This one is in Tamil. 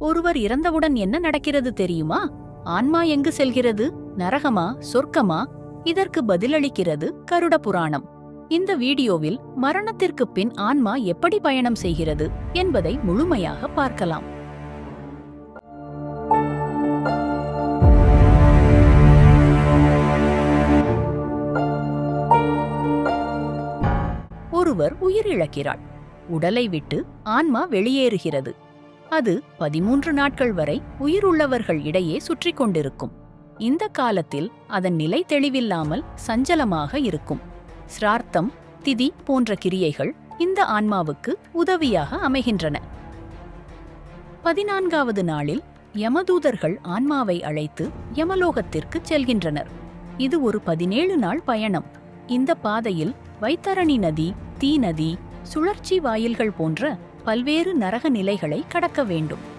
ஒருவர் இறந்தவுடன் என்ன நடக்கிறது தெரியுமா? ஆன்மா எங்கு செல்கிறது? நரகமா? சொர்க்கமா? இதற்கு பதிலளிக்கிறது கருட புராணம். இந்த வீடியோவில் மரணத்திற்கு பின் ஆன்மா எப்படி பயணம் செய்கிறது என்பதை முழுமையாக பார்க்கலாம். ஒருவர் உயிரிழக்கிறாள். உடலை விட்டு ஆன்மா வெளியேறுகிறது. அது பதிமூன்று நாட்கள் வரை உயிருள்ளவர்கள் இடையே சுற்றி கொண்டிருக்கும். இந்த காலத்தில் அதன் நிலை தெளிவில்லாமல் சஞ்சலமாக இருக்கும். சிரார்த்தம் திதி போன்ற கிரியைகள் இந்த ஆன்மாவுக்கு உதவியாக அமைகின்றன. பதினான்காவது நாளில் யமதூதர்கள் ஆன்மாவை அழைத்து யமலோகத்திற்கு செல்கின்றனர். இது ஒரு பதினேழு நாள் பயணம். இந்த பாதையில் வைத்தரணி நதி தீ நதி சுழற்சி வாயில்கள் போன்ற பல்வேறு நரக நிலைகளை கடக்க வேண்டும்.